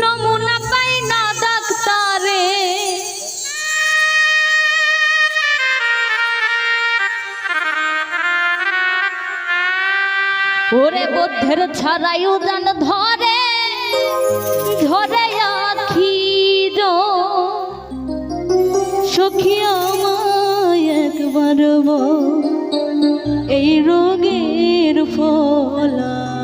নমুনা পাই না ডাক্তারে। ওরে বুদ্ধের ছড়াই উদান ধরে ধরে আখির। সখী আমায় একবার এই রোগের ফলা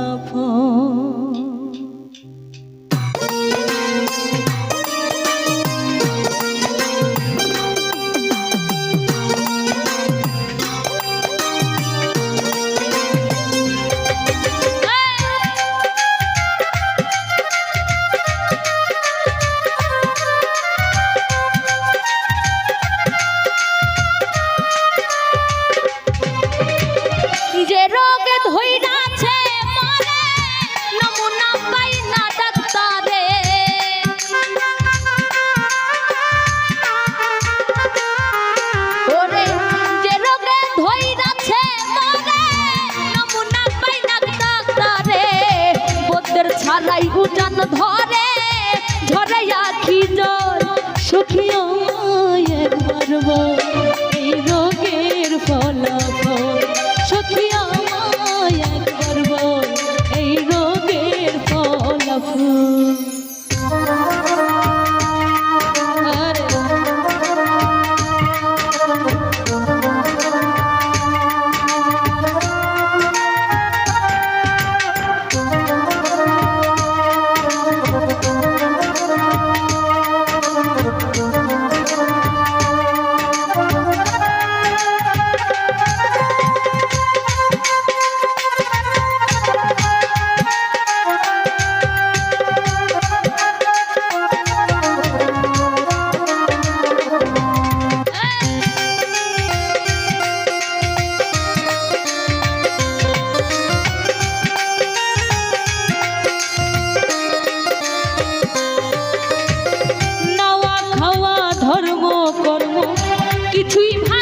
ধৈর্য ফুটান ধরে ধরে আখি জল সখিও Dream High.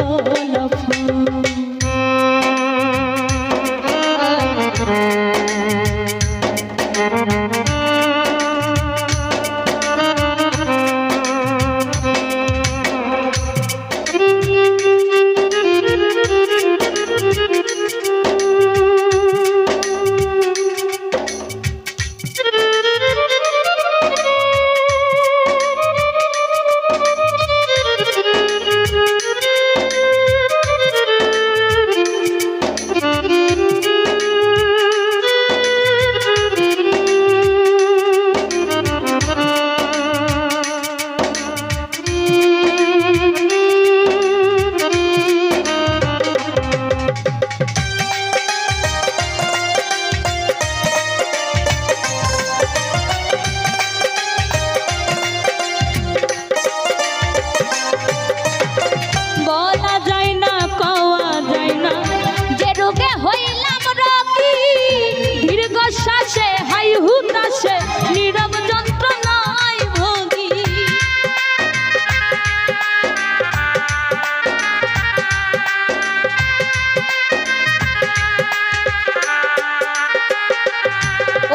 বলো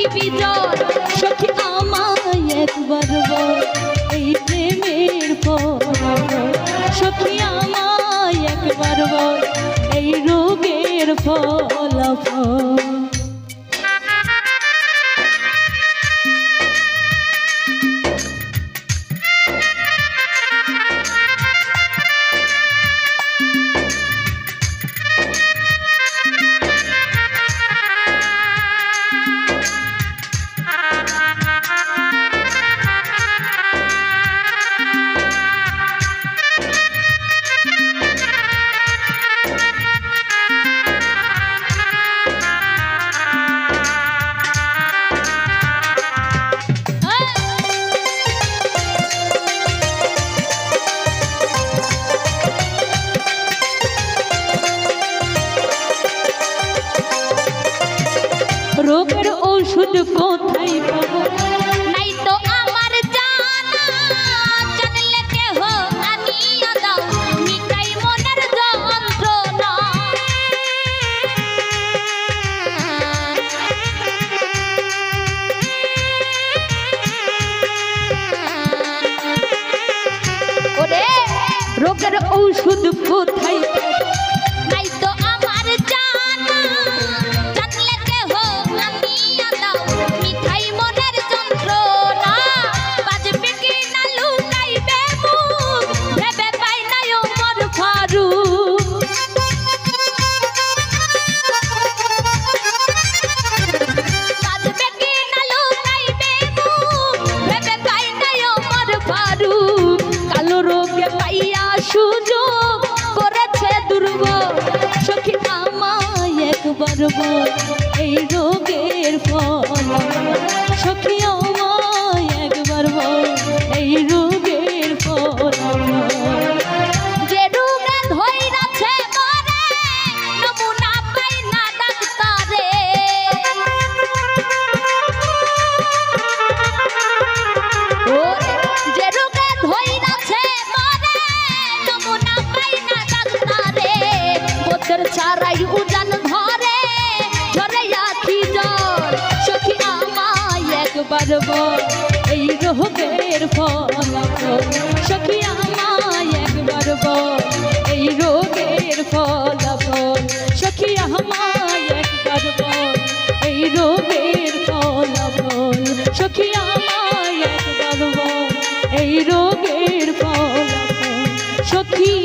দিবি জ্বর সখী আমায় একবার এই প্রেমের পর সখী আমায় একবার এই রোগের ফলাফল। wonderful. এই রোগের ফল। সখিয়া পারব, এই রোগের ফলাফল সখী আমায় একবার বল এই রোগের ফলাফল সখী আমায় একবার বল এই রোগের ফলাফল সখী আমায় একবার বল এই রোগের ফলাফল সখী